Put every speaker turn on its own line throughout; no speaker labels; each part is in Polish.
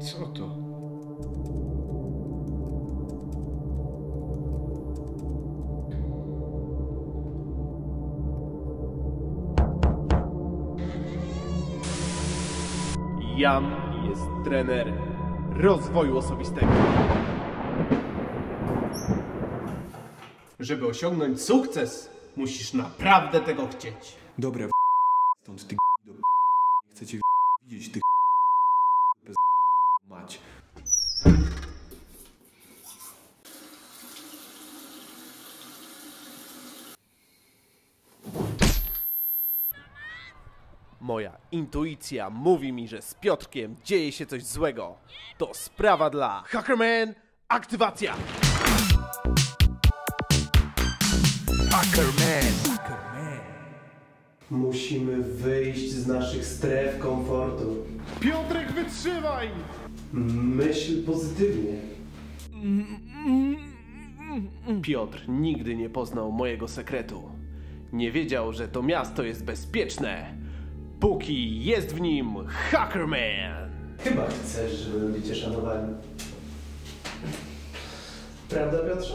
Co to?
Jan jest trenerem rozwoju osobistego. Żeby osiągnąć sukces, musisz naprawdę tego chcieć.
Dobra, w- stąd ty do chcecie widzieć tych
Moja intuicja mówi mi, że z Piotrkiem dzieje się coś złego. To sprawa dla Hackerman Aktywacja! Musimy wyjść z naszych stref komfortu.
Piotrek, wytrzymaj!
Myśl pozytywnie. Piotr nigdy nie poznał mojego sekretu. Nie wiedział, że to miasto jest bezpieczne, póki jest w nim Hackerman.
Chyba chcesz, żeby ludzie cię szanowali. Prawda, Piotrze?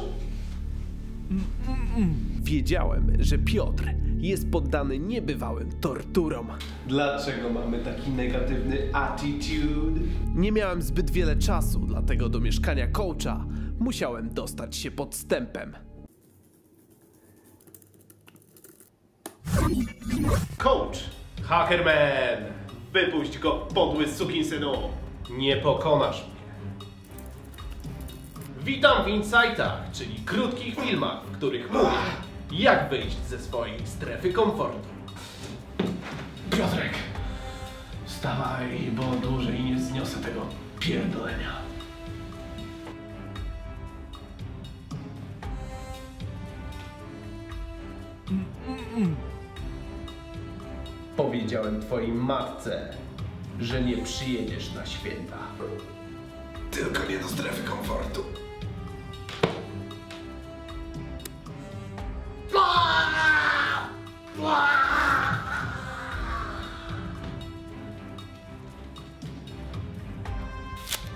Wiedziałem, że Piotr jest poddany niebywałym torturom. Dlaczego mamy taki negatywny attitude? Nie miałem zbyt wiele czasu, dlatego do mieszkania coacha musiałem dostać się podstępem. Coach! Hackerman! Wypuść go, podły sukinsynu! Nie pokonasz mnie. Witam w Insightach, czyli krótkich filmach, w których mówię, jak wyjść ze swojej strefy komfortu. Piotrek, wstawaj, bo dłużej nie zniosę tego pierdolenia. Powiedziałem twojej matce, że nie przyjedziesz na święta.
Tylko nie do strefy komfortu.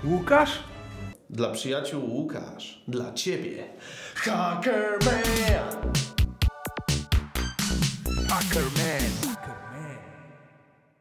Łukasz? Dla przyjaciół Łukasz. Dla ciebie. Hackerman!
Hackerman!